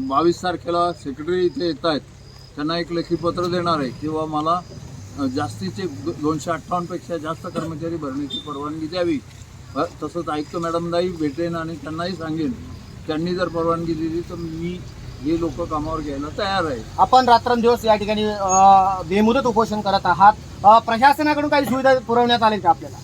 बावीस तारखेला सेक्रेटरी इथे येत आहेत त्यांना एक लेखी पत्र देणार आहे. किंवा मला जास्तीचे दोनशे अठ्ठावन्नपेक्षा जास्त कर्मचारी भरण्याची परवानगी द्यावी. तसंच आयुक्त मॅडमलाही भेटेन आणि त्यांनाही सांगेन. त्यांनी जर परवानगी दिली तर मी हे लोक कामावर घ्यायला तयार आहे. आपण रात्रंदिवस या ठिकाणी बेमुदत उपोषण करत आहात. प्रशासनाकडून काही सुविधा पुरवण्यात आल्या का आपल्याला?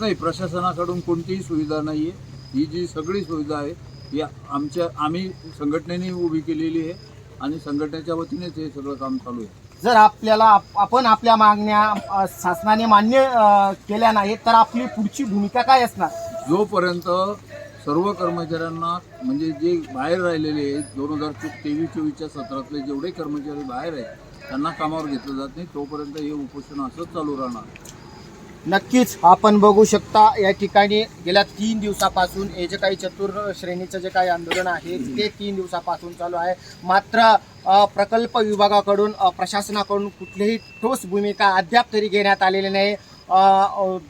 नाही प्रशासनाकडून कोणतीही सुविधा नाही आहे ही जी सगळी सुविधा आहे ही आमच्या आम्ही संघटनेने उभी केलेली आहे आणि संघटनेच्या वतीनेच हे सगळं काम चालू आहे. जर आपल्याला आप- आपण आपल्या मागण्या अ, शासनाने मान्य अ, केल्या नाहीत तर आपली पुढची भूमिका काय असणार? जोपर्यंत सर्व कर्मचाऱ्यांना म्हणजे जे बाहेर राहिलेले आहेत दोन हजार तेवीस चोवीसच्या सत्रातले जेवढे कर्मचारी बाहेर आहेत त्यांना कामावर घेतलं जात नाही तोपर्यंत हे उपोषण असंच चालू राहणार. नक्कीच आपण बघू शकता या ठिकाणी गेल्या तीन दिवसापासून हे जे काही चतुर श्रेणीचं जे काही आंदोलन आहे ते तीन दिवसापासून चालू आहे. मात्र प्रकल्प विभागाकडून प्रशासनाकडून कुठलीही ठोस भूमिका अद्याप तरी घेण्यात आलेली नाही.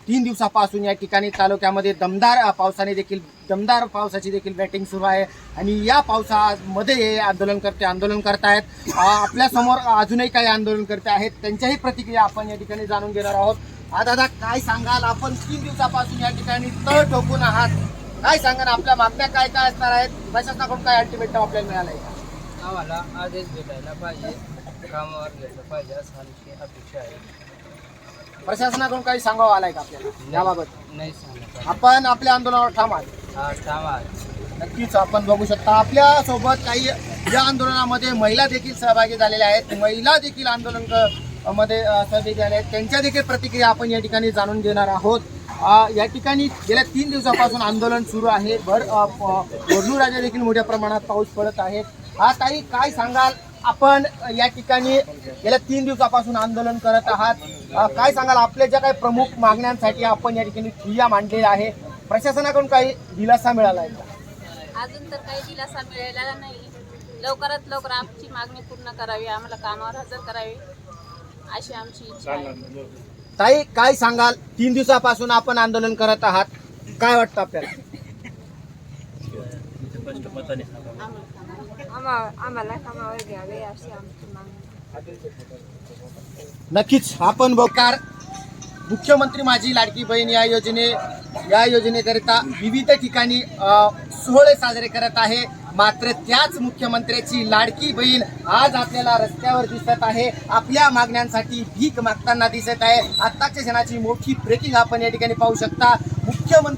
तीन दिवसापासून या ठिकाणी तालुक्यामध्ये दमदार पावसाने देखील दमदार पावसाची देखील बॅटिंग सुरू आहे. आणि या पावसामध्ये हे आंदोलनकर्ते आंदोलन करतायत. आपल्यासमोर अजूनही काही आंदोलनकर्ते आहेत. त्यांच्याही प्रतिक्रिया आपण या ठिकाणी जाणून घेणार आहोत. दादा काय सांगाल? आपण तीन दिवसापासून या ठिकाणी तळ ठोकून आहात. काय सांगाल? आपल्या मागण्या काय काय असणार आहेत? प्रशासनाकडून काय अल्टिमेटम आपल्याला मिळालं आहे का? आम्हाला आदेश भेटायला पाहिजे. कामावर घेतलं पाहिजे असं आमची अपेक्षा आहे. प्रशासनाकडून काही सांगावं आलाय का आपल्याला? याबाबत? नाही सांगत आपण आपल्या आंदोलनावर ठाम आहात. हा थांबा नक्कीच आपण बघू शकता आपल्यासोबत काही या आंदोलनामध्ये महिला देखील सहभागी झालेल्या आहेत. महिला देखील आंदोलन मध्ये सहभागी झाले आहेत त्यांच्या देखील प्रतिक्रिया आपण या ठिकाणी जाणून घेणार आहोत. या ठिकाणी गेल्या तीन दिवसापासून आंदोलन सुरू आहे. भर राजा देखील मोठ्या प्रमाणात पाऊस पडत आहे. हा ताई काय सांगाल? आपण या ठिकाणी गेल्या तीन दिवसापासून आंदोलन करत आहात. काय सांगाल? आपल्या ज्या काही प्रमुख मागण्यांसाठी आपण या ठिकाणी ठिय्या मांडलेल्या आहे. प्रशासनाकडून काही दिलासा मिळाला आहे का? अजून तर काही दिलासा मिळालेला नाही. लवकरात लवकर आमची मागणी पूर्ण करावी. आम्हाला कामावर हजर करावी. अशी आमची इच्छा आहे. ताई काय सांगाल? तीन दिवसापासून आपण आंदोलन करत आहात. काय वाटतं आपल्याला? आम्हाला आम्हाला कामावर घ्यावे अशी आमची मागणी नक्कीच आपण बघकार मुख्यमंत्री माझी लाडकी बहीण या योजने या योजनेकरिता विविध ठिकाणी अ, सोहळे साजरे करत आहे. मात्र त्याच मुख्यमंत्र्याची लाडकी बहीण आज आपल्याला रस्त्यावर दिसत आहे. आपल्या मागण्यांसाठी भीक मागताना दिसत आहे. आत्ताच्या क्षणाची मोठी ब्रेकिंग आपण या ठिकाणी पाहू शकता. मुख्यमंत्री